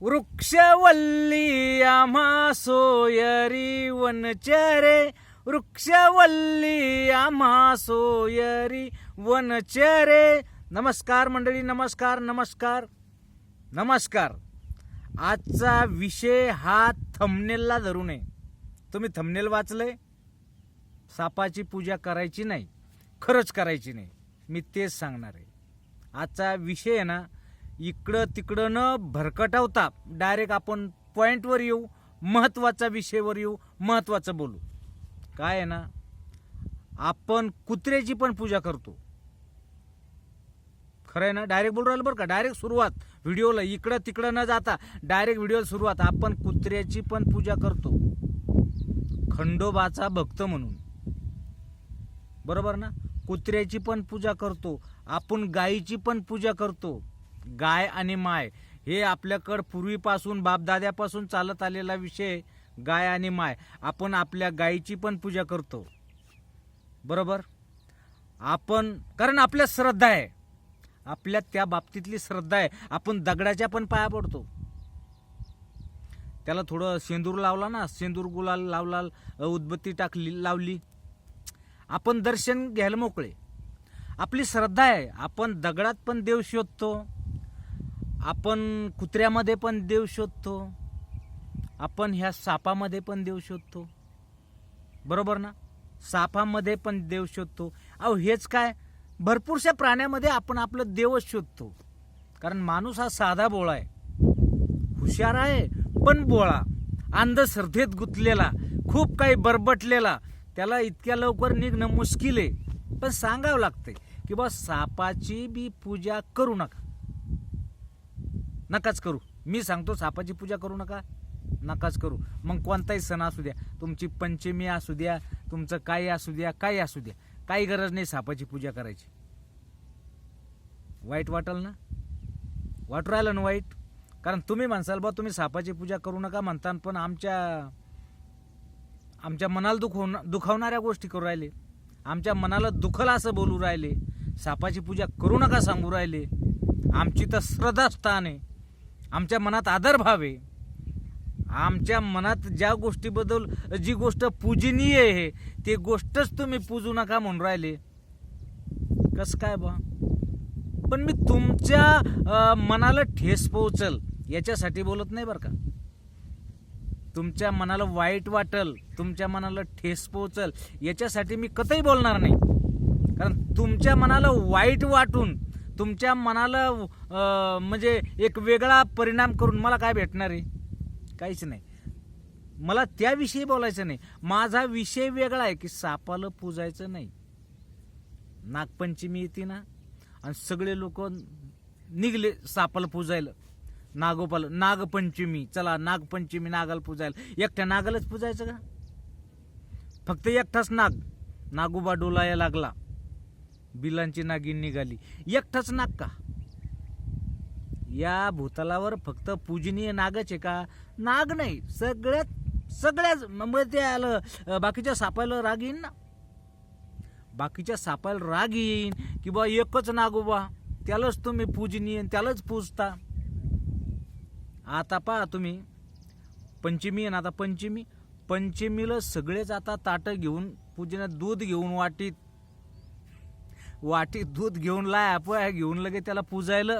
वृक्षवल्ली आम्हा सोयरी वनचरे. वृक्षवल्ली आम्हा सोयरी वनचरे. नमस्कार मंडळी नमस्कार नमस्कार. नमस्कार. आजचा विषय हा थमनेलला धरू नये. तुम्ही थमनेल वाचलंय? सापाची पूजा करायची नाही खरंच करायची नाही. मी तेच सांगणार आहे. आजचा विषय आहे ना इकडं तिकडं न भरकटवता डायरेक्ट आपण पॉईंटवर येऊ महत्त्वाचा विषयावर येऊ महत्त्वाचं बोलू. काय आहे ना आपण कुत्र्याची पण पूजा करतो. खरं आहे ना डायरेक्ट बोलू राहिलं बरं का डायरेक्ट सुरुवात. व्हिडिओला इकडं तिकडं न जाता डायरेक्ट व्हिडिओला सुरुवात. आपण कुत्र्याची पण पूजा करतो. खंडोबाचा भक्त म्हणून. बरोबर ना? कुत्र्याची पण पूजा करतो. आपण गायीची पण पूजा करतो. गाय आणि माय हे आपल्याकडं पूर्वीपासून बापदाद्यापासून चालत आलेला विषय गाय आणि माय. आपण आपल्या गायीची पण पूजा करतो. बरोबर? आपण कारण आपल्या श्रद्धा आहे. आपल्या त्या बाबतीतली श्रद्धा आहे. आपण दगडाच्या पण पाया पडतो. त्याला थोडं सेंदूर लावला ना सेंदूर गुलाल लावला उदबत्ती टाकली लावली. आपण दर्शन घ्यायला मोकळे. आपली श्रद्धा आहे. आपण दगडात पण देव शोधतो. आपण कुत्र्यामध्ये पण देव शोधतो. आपण ह्या सापामध्ये पण देव शोधतो. बरोबर ना? सापामध्ये पण देव शोधतो. अहो हेच काय? भरपूरशा प्राण्यामध्ये आपण आपलं देवच शोधतो. कारण माणूस हा साधा बोळा आहे. हुशार आहे पण बोळा. अंधश्रद्धेत गुंतलेला खूप काही बरबटलेला. त्याला इतक्या लवकर निघणं मुश्किल आहे. पण सांगावं लागते की बा सापाची बी पूजा करू नका. नकाच करू. मी सांगतो सापाची पूजा करू नका. नकाच करू. मग कोणताही सण असू द्या तुमची पंचमी असू द्या तुमचं काही असू द्या काही असू द्या काही गरज नाही सापाची पूजा करायची. वाईट वाटल ना? वाटू राहिलं ना वाईट? कारण तुम्ही म्हणसाल बा तुम्ही सापाची पूजा करू नका म्हणता पण आमच्या आमच्या मनाला दुखव दुखावणाऱ्या गोष्टी करू राहिले. आमच्या मनाला दुखल असं बोलू राहिले. सापाची पूजा करू नका सांगू राहिले. आमची तर श्रद्धास्थान आहे. आमच्या मनात आदरभाव आहे. आमच्या मनात ज्या गोष्टीबद्दल जी गोष्ट पूजनीय आहे ते गोष्टच तुम्ही पूजू नका म्हणून राहिले. कस काय बा? पण मी तुमच्या मनाला ठेस पोहोचल याच्यासाठी बोलत नाही बरं का? तुमच्या मनाला वाईट वाटल तुमच्या मनाला ठेस पोहोचल याच्यासाठी मी कतही बोलणार नाही. कारण तुमच्या मनाला वाईट वाटून तुमच्या मनाला म्हणजे एक वेगळा परिणाम करून मला काय भेटणार आहे? काहीच नाही. मला त्याविषयी बोलायचं नाही. माझा विषय वेगळा आहे की सापाला पूजायचं नाही. नागपंचमी येते ना आणि सगळे लोक निघले सापाला पूजायला. नागोपाल नागपंचमी. चला नागपंचमी नागाला पूजायला. एकट्या नागालाच पूजायचं का? फक्त एकटाच नाग. नागोबा डोलाया लागला. बिलांची नागिन निघाली. एकटाच नाग का? या भूतलावर फक्त पूजनीय नागच आहे का? नाग नाही सगळ्यात सगळ्याच मग ते आलं बाकीच्या सापायला राग येईन ना? बाकीच्या सापायला राग येईन की बा एकच नागोबा त्यालाच तुम्ही पूजनीय त्यालाच पूजता. आता पहा तुम्ही पंचमी आहे ना आता पंचमी. पंचमीला सगळेच आता ताटं घेऊन पूजनात दूध घेऊन वाटीत वाटीत दूध घेऊन लाय आपण घेऊन लगे त्याला पूजायला.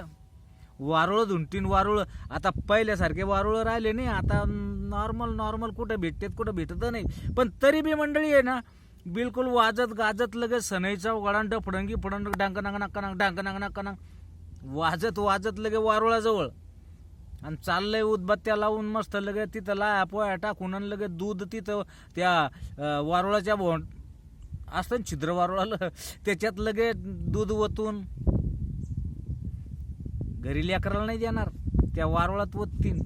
वारुळ धुंटीन वारुळ. आता पहिल्यासारखे वारुळ राहिले नाही. आता नॉर्मल नॉर्मल कुठं भेटतात कुठं भेटत नाही. पण तरी बी मंडळी आहे ना बिलकुल वाजत गाजत लगेच सनईचा गडांड फडंगी फडंग डांग नांग नाका नांग डांग नांग नाका नांग वाजत वाजत लगे वारुळाजवळ. आणि चाललंय उदबत्त्या लावून मस्त लगे तिथं लाया पोया टाकून लगे दूध तिथं त्या वारुळाच्या भोंड असतं ना छिद्र वारुळाला त्याच्यात लगे दूध ओतून. घरी लेकराला नाही देणार त्या वारुळात ओततीन.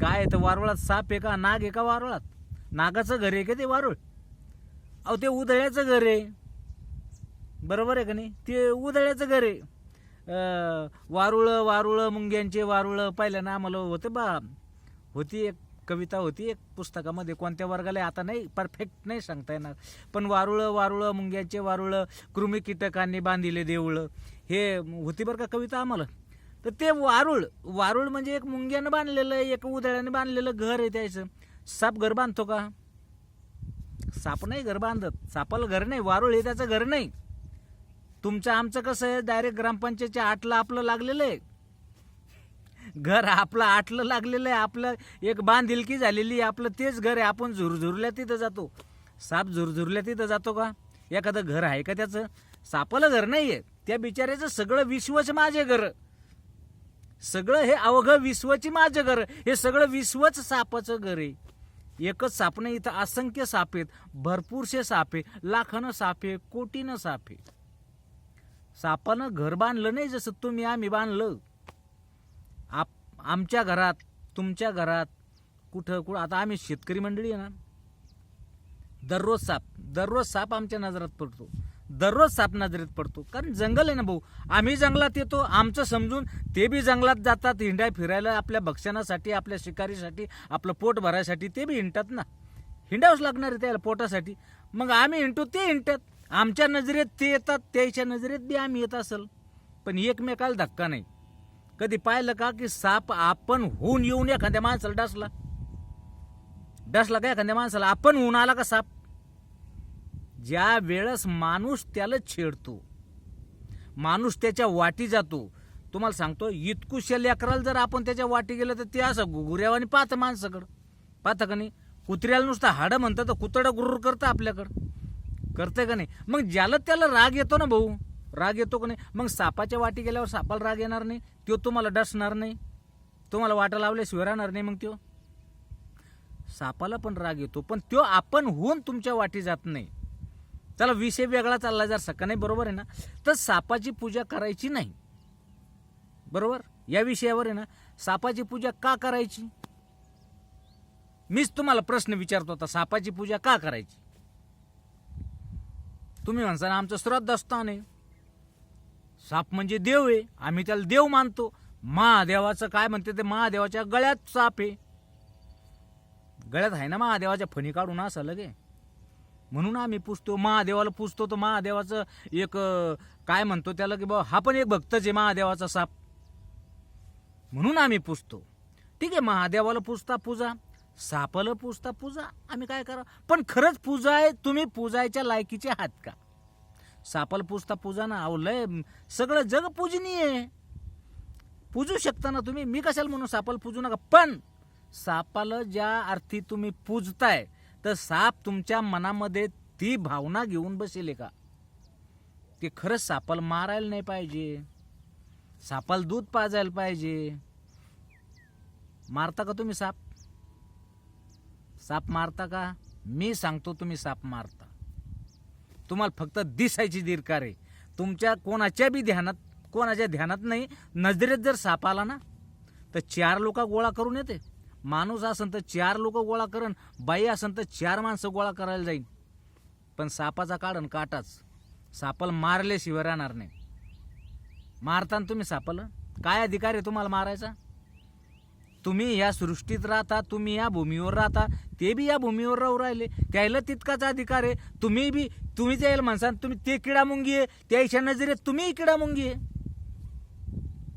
काय आहे तर वारुळात साप आहे का नाग आहे का वारुळात? नागाचं घर आहे का ते वारुळ? अहो ते उधळ्याचं घर आहे. बरोबर आहे का नाही? ते उधळ्याचं घर आहे. वारुळं वारुळं मुंग्यांचे वारुळं पाहिलं ना आम्हाला होते बा होती एक कविता होती एक पुस्तकामध्ये कोणत्या वर्गाला आता नाही परफेक्ट नाही सांगता येणार. पण वारुळं वारुळं मुंग्याचे वारुळं कृमी कीटकांनी बांधिले देऊळं. हे होती बरं का कविता आम्हाला? तर ते वारुळ वारुळ म्हणजे एक मुंग्यानं बांधलेलं एक उदळ्याने बांधलेलं घर आहे त्याचं. साप घर बांधतो का? साप नाही घर बांधत. सापाला घर नाही वारुळ हे त्याचं घर नाही. तुमचं आमचं कसं आहे डायरेक्ट ग्रामपंचायतच्या आठला आपलं लागलेलं आहे. घर आपलं आटलं लागलेलं आहे आपलं एक बांधिलकी झालेली आहे आपलं तेच घर आहे. आपण झुरझुरल्या तिथं जातो. साप झुरझुरल्या तिथं जातो का? एखादं घर आहे का त्याचं? सापाला घर नाही आहे त्या बिचाऱ्याचं सगळं विश्वच माझे घर. सगळं हे अवघं विश्वची माझं घर. हे सगळं विश्वच सापाचं घर आहे. एकच साप नाही इथं असंख्य साप आहेत. भरपूरसे साप आहे. लाखानं साप आहे कोटीनं साप आहे. सापानं घर बांधलं नाही जसं तुम्ही आम्ही बांधलं. आमच्या घरात तुमच्या घरात कुठं कुठं आता आम्ही शेतकरी मंडळी आहे ना. दररोज साप दररोज साप आमच्या नजरात पडतो. दररोज साप नजरेत पडतो. कारण जंगल आहे ना भाऊ. आम्ही जंगलात येतो आमचं समजून ते बी जंगलात जातात हिंड्या फिरायला आपल्या भक्षणासाठी आपल्या शिकारीसाठी आपलं पोट भरायसाठी ते बी हिंडतात ना. हिंडावंच लागणार आहे त्याला पोटासाठी. मग आम्ही हिंडतो ते हिंडतात. आमच्या नजरेत ते येतात त्याच्या नजरेत बी आम्ही येत असेल. पण एकमेकाला धक्का नाही. कधी पाहिलं का की साप आपण होऊन येऊन एखाद्या माणसाला डसला? डसला का एखाद्या माणसाला? आपण होऊन आला का साप? ज्या वेळेस माणूस त्याला छेडतो माणूस त्याच्या वाटी जातो तुम्हाला सांगतो इतकुशा लेकराला जर आपण त्याच्या वाटी गेलं तर ते असं गुऱ्यावानी पाहतं माणसाकडं. पाहतं का नाही? कुत्र्याला नुसतं हाडं म्हणतं तर कुतडं गुरुर करतं आपल्याकडं. करतंय का नाही? मग ज्याला त्याला राग येतो ना भाऊ राग येतो का नाही? मग सापाच्या वाटी गेल्यावर सापाला राग येणार नाही तो तुम्हाला डसणार नाही तुम्हाला वाटा लावल्याशिवाय राहणार नाही मग तो सापाला पण राग येतो पण तो आपण होऊन तुमच्या वाटी जात नाही. त्याला विषय वेगळा चालला जर सका नाही बरोबर आहे ना? तर सापाची पूजा करायची नाही. बरोबर? या विषयावर आहे ना सापाची पूजा का करायची? मीच तुम्हाला प्रश्न विचारतो होता सापाची पूजा का करायची? तुम्ही म्हणसा ना आमचं श्रद्धास्थान आहे. साप म्हणजे देव आहे. आम्ही त्याला देव मानतो. महादेवाचं काय म्हणते ते महादेवाच्या गळ्यात साप आहे. गळ्यात आहे ना महादेवाच्या? फणी काढून असं लगे. म्हणून आम्ही पुजतो महादेवाला पुजतो तर महादेवाचं एक काय म्हणतो त्याला की बाबा हा पण एक भक्तच आहे महादेवाचा साप. म्हणून आम्ही पुजतो ठीक आहे महादेवाला पूजता पूजा. सापाला पूजता पूजा. आम्ही काय करा? पण खरंच पूजा आहे तुम्ही पूजायच्या लायकीचे आहात का? सापाला पूजता पूजा ना. अहो लय सगळं जग पूजनीय पूजू शकता ना तुम्ही? मी कशाला म्हणून सापाला पूजू नका. पण सापाला ज्या अर्थी तुम्ही पूजताय तर साप तुमच्या मनामध्ये ती भावना घेऊन बसेल का ते खरंच सापाला मारायला नाही पाहिजे. सापाला दूध पाजायला पाहिजे. मारता का तुम्ही साप? साप मारता का? मी सांगतो तुम्ही साप मारता. तुम्हाला फक्त दिसायची दीर्घकार आहे तुमच्या कोणाच्या बी ध्यानात कोणाच्या ध्यानात नाही नजरेत जर साप आला ना तर चार लोक गोळा करून येते. माणूस असन तर चार लोक गोळा करण बाई असन तर चार माणसं गोळा करायला जाईन. पण सापाचा काढण काटाच. सापाला मारल्याशिवाय राहणार नाही. मारताना तुम्ही सापाला? काय अधिकार आहे तुम्हाला मारायचा? तुम्ही या सृष्टीत राहता तुम्ही या भूमीवर राहता ते बी या भूमीवर राहू राहिले. त्याला तितकाच अधिकार आहे. तुम्ही बी तुम्ही त्याला माणसान तुम्ही ते किडा मुंगी आहे त्याच्या नजरेत तुम्ही किडा मुंगी आहे.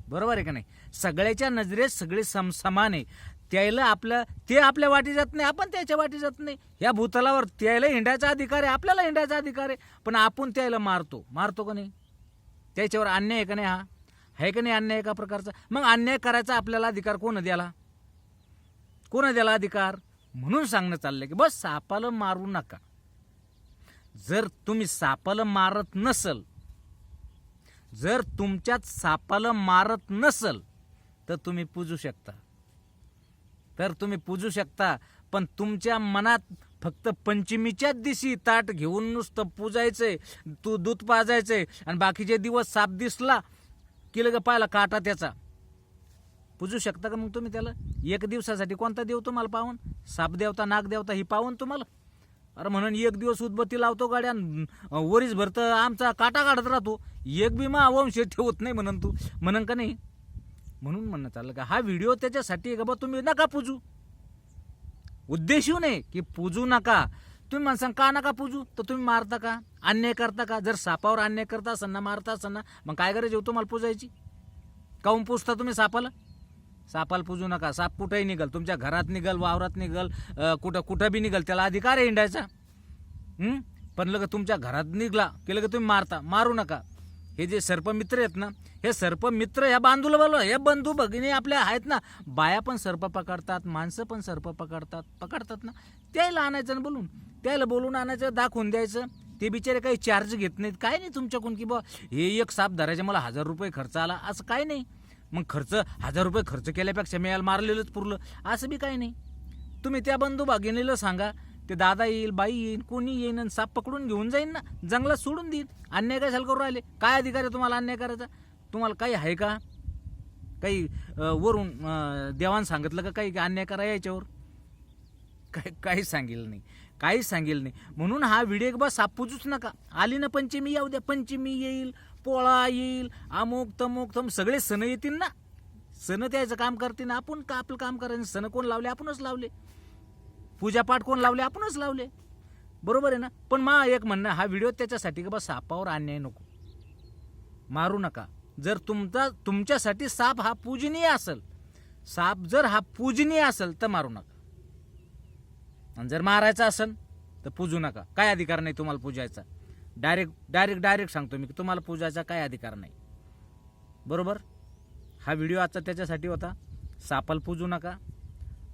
बरोबर आहे का नाही? सगळ्याच्या नजरेत सगळे सम समान आहे. त्याला आपल्या ते आपल्या वाटी जात नाही आपण त्याच्या वाटी जात नाही. या भूतलावर त्याला हिंडायचा अधिकार आहे आपल्याला हिंडायचा अधिकार आहे. पण आपण त्याला मारतो. मारतो का नाही? त्याच्यावर अन्याय आहे का नाही हा? आहे का नाही अन्याय एका प्रकारचा? मग अन्याय करायचा आपल्याला अधिकार कोण द्याला कोणा द्याला अधिकार? म्हणून सांगणं चाललंय की बस सापाला मारू नका. जर तुम्ही सापाला मारत नसल जर तुमच्यात सापाला मारत नसल तर तुम्ही पूजू शकता. तर तुम्ही पूजू शकता पण तुमच्या मनात फक्त पंचमीच्याच दिवशी ताट घेऊन नुसतं पूजायचंय तू दूध पाजायचंय आणि बाकीचे दिवस साप दिसला की लग पाहिला काटा त्याचा. पूजू शकता का मग तुम्ही त्याला? एक दिवसासाठी कोणता देव तुम्हाला पाहून? साप देवता नाग देवता ही पाहून तुम्हाला? अरे म्हणून एक दिवस उदबत्ती लावतो गाड्या वरीस भरतं आमचा काटा काढत राहतो. एक बी मा वंश ठेवत नाही म्हणून तू. म्हणून का नाही? म्हणून म्हणणं चाललं का हा व्हिडिओ त्याच्यासाठी आहे का बा तुम्ही नका पूजू? येऊ नाही की पूजू नका. तुम्ही माणसांना का नका पूजू? तर तुम्ही मारता का? अन्याय करता का? जर सापावर अन्याय करता असताना ना मारता असताना ना मग काय गरज येऊ हो तुम्हाला पूजायची? काऊन पुजता तुम्ही सापाला? सापाला पुजू नका. साप कुठंही निघल. तुमच्या घरात निघल वावरात निघल कुठं कुठं बी निघल त्याला अधिकार आहे हिंडायचा. पण लगे तुमच्या घरात निघला की लगे तुम्ही मारता. मारू नका. हे जे सर्पमित्र आहेत ना हे सर्पमित्र ह्या बांधूला बोलवा हे बंधू भगिनी आपल्या आहेत ना. बाया पण सर्प पकडतात माणसं पण सर्प पकडतात. पकडतात ना. त्याला आणायचं ना बोलून. त्याला बोलून आणायचं दाखवून द्यायचं. ते बिचारे काही चार्ज घेत नाहीत. काय नाही तुमच्याकडून की बा हे एक साप धरायचे मला हजार रुपये खर्च आला. असं काय नाही. मग खर्च हजार रुपये खर्च केल्यापेक्षा मी याला मारलेलंच पुरलं. असं बी काही नाही. तुम्ही त्या बंधू भागिनीला सांगा ते दादा येईल बाई येईल कोणी येईन आणि साप पकडून घेऊन जाईन ना. जंगलात सोडून देईन. अन्याय काय करून राहिले? काय अधिकार आहे तुम्हाला अन्याय करायचा? तुम्हाला काही आहे का? काही वरून देवान सांगितलं का काही अन्याय करा याच्यावर? काही काहीच सांगेल नाही. काहीच सांगेल नाही. म्हणून हा व्हिडिओ बा सापूजूच नका. आली ना पंचमी येऊ द्या. पंचमी येईल. पोळा येईल अमुक तमुक तम सगळे सण येतील ना. सण त्याचं काम करते ना. आपण का आपलं काम करायचं? सण कोण लावले? आपणच लावले. पूजापाठ कोण लावले? आपणच लावले. बरोबर आहे ना? पण मा एक म्हणणं हा व्हिडिओ त्याच्यासाठी की बा सापावर अन्याय नको? मारू नका. जर तुमचा तुमच्यासाठी साप हा पूजनीय असेल साप जर हा पूजनीय असेल तर मारू नका. आणि जर मारायचा असेल तर पूजू नका. काय अधिकार नाही तुम्हाला पूजायचा? डायरेक्ट डायरेक्ट डायरेक्ट सांगतो मी की तुम्हाला पूजायचा काय अधिकार नाही. बरोबर? हा व्हिडिओ आजचा त्याच्यासाठी होता. सापाला पूजू नका.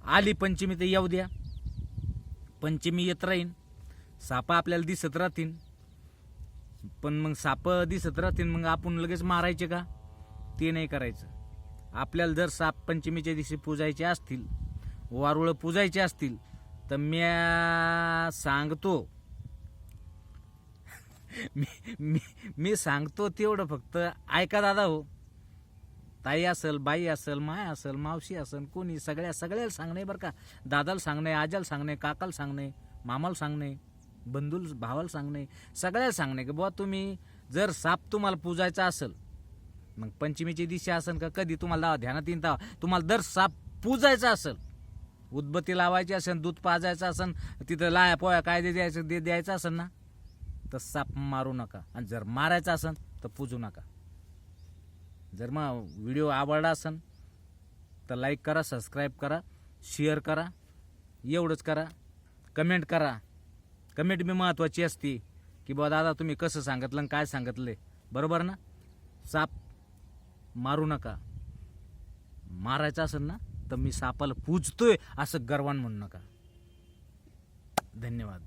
आली पंचमी तर येऊ द्या. पंचमी येत राहीन. सापं आपल्याला दिसत राहतील. पण मग साप दिसत राहतील मग आपण लगेच मारायचे का? ते नाही करायचं. आपल्याला जर साप पंचमीच्या दिवशी पूजायचे असतील वारुळं पूजायचे असतील तर मी सांगतो मी मी मी सांगतो तेवढं फक्त. ऐका दादा हो. ताई असेल बाई असेल माय असेल मावशी असेल कोणी सगळ्या सगळ्याला सांगणे बरं का. दादाला सांगणे आजाला सांगणे काकाला सांगणे मामाला सांगणे बंधूल भावाला सांगणे सगळ्याला सांगणे की बुवा तुम्ही जर साप तुम्हाला पूजायचा असेल मग पंचमीची दिशा असेल का कधी? तुम्हाला ध्यानात येईन तावा तुम्हाला दर साप पूजायचा असेल उदबत्ती लावायची असेल दूध पाजायचं असेल तिथं लाया पोया काय दे द्यायचं दे द्यायचं असेल ना. तर साप मारू नका. आणि जर मारायचा असेल तर पूजू नका. जर मग व्हिडिओ आवडला असेल तर लाईक करा सबस्क्राईब करा शेअर करा एवढंच करा. कमेंट करा. कमेंट बी महत्त्वाची असते की बा दादा तुम्ही कसं सांगितलं आणि काय सांगितलं बरोबर ना? साप मारू नका. मारायचं असेल ना तर मी सापाला पूजतोय असं गर्वान म्हणू नका. धन्यवाद.